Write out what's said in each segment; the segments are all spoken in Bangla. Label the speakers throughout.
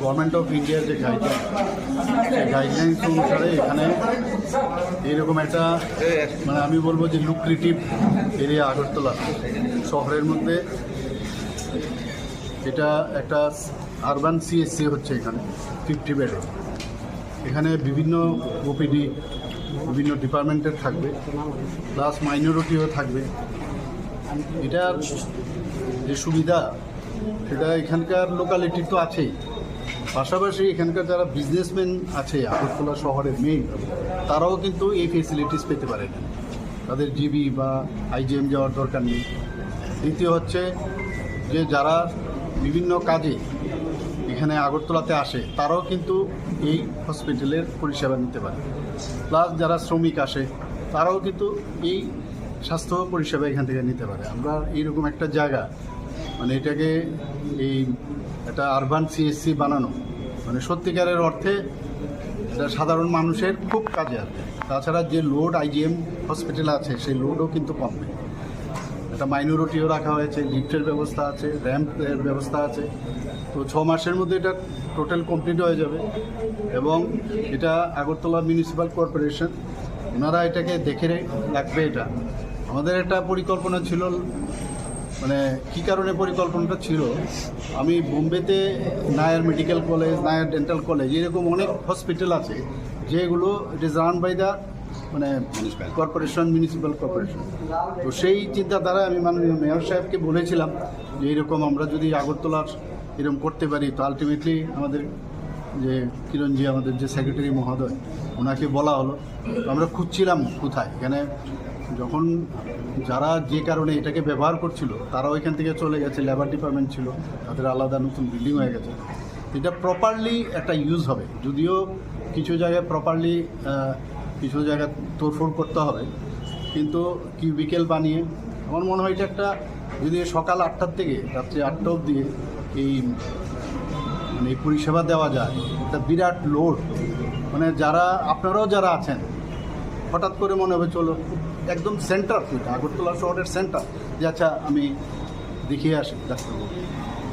Speaker 1: গভর্নমেন্ট অফ ইন্ডিয়ার যে গাইডলাইন সেই গাইডলাইন্স অনুসারে এখানে এরকম একটা মানে আমি বলব যে লুক্রেটিভ এরিয়া আগরতলা শহরের মধ্যে এটা একটা আরবান সিএসসি হচ্ছে এখানে ফিফটি বেড এখানে বিভিন্ন ওপিডি বিভিন্ন ডিপার্টমেন্টের থাকবে প্লাস মাইনরিটিও থাকবে। এটার যে সুবিধা, সেটা এখানকার লোকালিটি তো আছেই। পাশাপাশি এখানকার যারা বিজনেসম্যান আছে, আগরতলা শহরের মেইন তারাও কিন্তু এই ফেসিলিটিস পেতে পারে। না তাদের জিবি বা আইজিএম যাওয়ার দরকার নেই। দ্বিতীয় হচ্ছে যে যারা বিভিন্ন কাজে এখানে আগরতলাতে আসে, তারাও কিন্তু এই হসপিটালের পরিষেবা নিতে পারে। প্লাস যারা শ্রমিক আসে, তারাও কিন্তু এই স্বাস্থ্য পরিষেবা এখান থেকে নিতে পারে। আমরা এইরকম একটা জায়গা মানে এটাকে এই একটা আরবান সিএসসি বানানো। মানে সত্যিকারের অর্থে এটা সাধারণ মানুষের খুব কাজে আসবে তাছাড়া যে লোড আইজিএম হসপিটাল আছে, সেই লোডও কিন্তু কমবে একটা মাইনরিটিও রাখা হয়েছে লিফটের ব্যবস্থা আছে র্যাম্পের ব্যবস্থা আছে। তো ছ মাসের মধ্যে এটা টোটাল কমপ্লিট হয়ে যাবে। এবং এটা আগরতলা মিউনিসিপ্যাল কর্পোরেশন ওনারা এটাকে দেখে রাখবে এটা। আমাদের একটা পরিকল্পনা ছিল মানে কী কারণে পরিকল্পনাটা ছিল? আমি বোম্বেতে Nair medical college Nair dental college এরকম অনেক হসপিটাল আছে যেগুলো it is run by the মানে কর্পোরেশন মিউনিসিপ্যাল কর্পোরেশন তো সেই চিন্তাধারায় আমি মাননীয় মেয়র সাহেবকে বলেছিলাম যে এরকম আমরা যদি আগরতলার এরকম করতে পারি তো আলটিমেটলি আমাদের যে কিরণজি আমাদের যে সেক্রেটারি মহোদয় ওনাকে বলা হলো। আমরা খুঁজছিলাম কোথায় এখানে যখন যারা যে কারণে এটাকে ব্যবহার করছিল তারা ওইখান থেকে চলে গেছে লেবার ডিপার্টমেন্ট ছিল, তাদের আলাদা নতুন বিল্ডিং হয়ে গেছে। এটা প্রপারলি একটা ইউজ হবে। যদিও কিছু জায়গায় প্রপারলি কিছু জায়গায় তোড়ফোড় করতে হবে, কিন্তু কিউবিকেল বানিয়ে, আমার মনে হয় এটা একটা, যদি সকাল আটটার থেকে রাত্রি আটটা অবধি এই মানে পরিষেবা দেওয়া যায়, এটা বিরাট লোড মানে যারা, আপনারাও যারা আছেন, হঠাৎ করে মনে হবে, চলো একদম সেন্টার এটা, আগরতলা শহরের সেন্টার যে আচ্ছা আমি দেখিয়ে আসি ডাক্তারবাবু।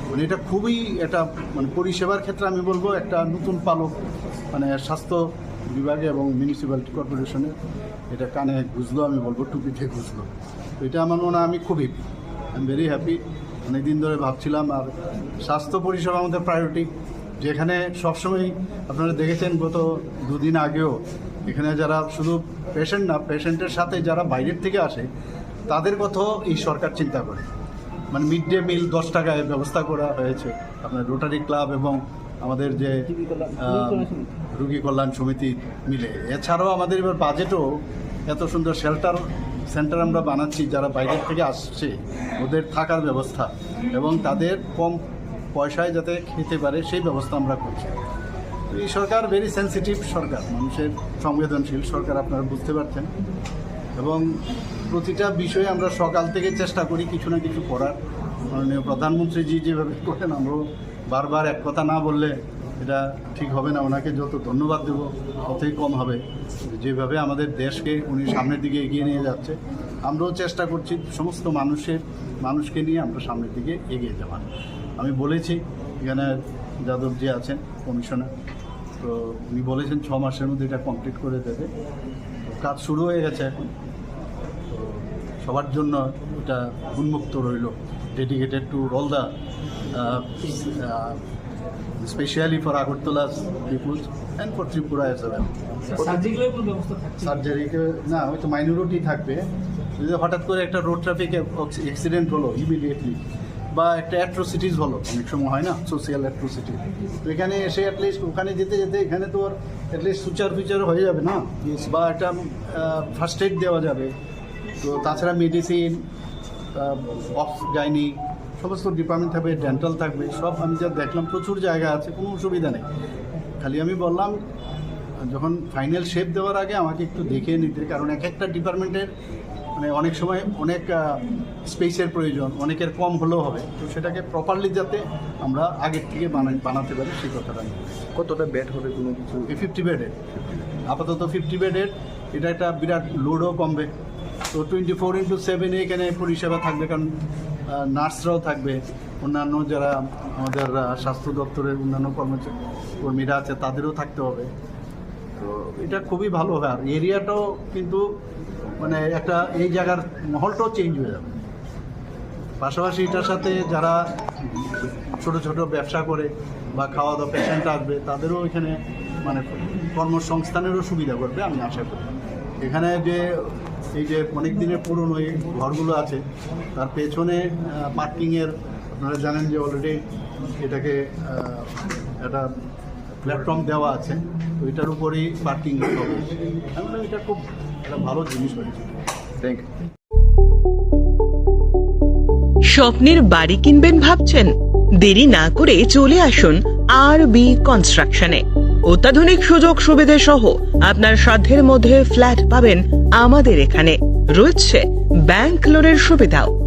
Speaker 1: মানে এটা খুবই এটা মানে পরিষেবার ক্ষেত্রে আমি বলব একটা নতুন পালক মানে স্বাস্থ্য বিভাগে এবং মিউনিসিপ্যালিটি কর্পোরেশনের এটা কানে ঘুষলো আমি বলব টুপিতে ঘুষলো। তো এটা আমার মনে হয় আমি খুবই আই এম ভেরি হ্যাপি অনেক দিন ধরে ভাবছিলাম আর স্বাস্থ্য পরিষেবা আমাদের প্রায়োরিটি যেখানে সবসময় আপনারা দেখেছেন গত দুদিন আগেও এখানে যারা শুধু পেশেন্ট না পেশেন্টের সাথে যারা বাইরের থেকে আসে তাদের কথাও এই সরকার চিন্তা করে। মানে মিড ডে মিল দশ টাকায় ব্যবস্থা করা হয়েছে। আপনার রোটারি ক্লাব এবং আমাদের যে রুগী কল্যাণ সমিতি। মিলে। এছাড়াও আমাদের এবার বাজেটও এত সুন্দর শেল্টার সেন্টার আমরা বানাচ্ছি যারা বাইরের থেকে আসছে ওদের থাকার ব্যবস্থা এবং তাদের কম পয়সায় যাতে খেতে পারে সেই ব্যবস্থা আমরা করছি। এই সরকার ভেরি সেন্সিটিভ সরকার, মানুষের সংবেদনশীল সরকার আপনারা বুঝতে পারছেন। এবং প্রতিটা বিষয়ে আমরা সকাল থেকে চেষ্টা করি কিছু না কিছু করার। মাননীয় প্রধানমন্ত্রীজি যেভাবে করেন, আমরাও বারবার এক কথা না বললে এটা ঠিক হবে না। ওনাকে যত ধন্যবাদ দেবো, ততই কম হবে। যেভাবে আমাদের দেশকে উনি সামনের দিকে এগিয়ে নিয়ে যাচ্ছে, আমরাও চেষ্টা করছি সমস্ত মানুষের, মানুষকে নিয়ে আমরা সামনের দিকে এগিয়ে যাওয়ার। আমি বলেছি, এখানে যাদব যে আছেন, কমিশনার। তো উনি বলেছেন ছ মাসের মধ্যে এটা কমপ্লিট করে দেবে। কাজ শুরু হয়ে গেছে এখন। তো সবার জন্য এটা উন্মুক্ত রইল dedicated to all the specially for Agartala peoples and for Tripura S সার্জারিকে না হয়তো মাইনরিটি থাকবে। যদি হঠাৎ করে একটা রোড ট্রাফিক অ্যাক্সিডেন্ট হলো ইমিডিয়েটলি বা একটা অ্যাট্রোসিটিস হলো অনেক সময় হয় না সোশিয়াল অ্যাট্রোসিটি তো এখানে এসে অ্যাটলিস্ট ওখানে যেতে যেতে এখানে তো আর অ্যাটলিস্ট সুচার ফিচার হয়ে যাবে না? বা একটা ফার্স্ট এড দেওয়া যাবে। তো তাছাড়া মেডিসিন অফ গাইনি সমস্ত ডিপার্টমেন্ট থাকবে ডেন্টাল থাকবে, সব আমি যা দেখলাম প্রচুর জায়গা আছে, কোনো অসুবিধা নেই। খালি আমি বললাম যখন ফাইনাল শেপ দেওয়ার আগে আমাকে একটু দেখে নিতে কারণ এক একটা ডিপার্টমেন্টের মানে অনেক সময় অনেক স্পেসের প্রয়োজন অনেকের কম হলেও হবে। তো সেটাকে প্রপারলি যাতে আমরা আগের থেকে বানাই বানাতে পারি সেই কথাটা
Speaker 2: কতটা বেড হবে কোনো কিছু?
Speaker 1: ফিফটি বেডের আপাতত ফিফটি বেডের এটা একটা বিরাট লোডও কমবে। তো টোয়েন্টি ফোর ইন্টু সেভেনে এখানে পরিষেবা থাকবে কারণ নার্সরাও থাকবে। অন্যান্য যারা আমাদের স্বাস্থ্য দপ্তরের অন্যান্য কর্মচারী কর্মীরা আছে তাদেরও থাকতে হবে। তো এটা খুবই ভালো হয়। আর এরিয়াটাও কিন্তু মানে একটা এই জায়গার মহলটাও চেঞ্জ হয়ে যাবে। পাশাপাশি এটার সাথে যারা ছোট ছোট ব্যবসা করে বা খাওয়া দাওয়া পেশেন্ট আসবে, তাদেরও এখানে মানে কর্মসংস্থানেরও সুবিধা করবে আমি আশা করি। এখানে যে এই যে অনেক দিনের পুরনো এই ঘরগুলো আছে, তার পেছনে পার্কিংয়ের আপনারা জানেন যে অলরেডি এটাকে একটা প্ল্যাটফর্ম দেওয়া আছে তো এটার উপরেই পার্কিং হবে আমি এটা খুব একটা ভালো জিনিস হয়েছে।
Speaker 2: থ্যাংক ইউ
Speaker 3: স্বপ্নের বাড়ি কিনবেন ভাবছেন? দেরি না করে চলে আসুন আর বি কনস্ট্রাকশনে অত্যাধুনিক সুযোগ সুবিধে সহ আপনার সাধ্যের মধ্যে ফ্ল্যাট পাবেন আমাদের এখানে। রয়েছে ব্যাংক লোনের সুবিধাও।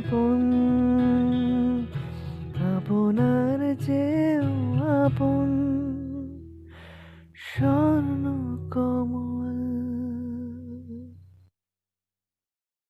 Speaker 4: আপন আপনার চেয়েও আপন।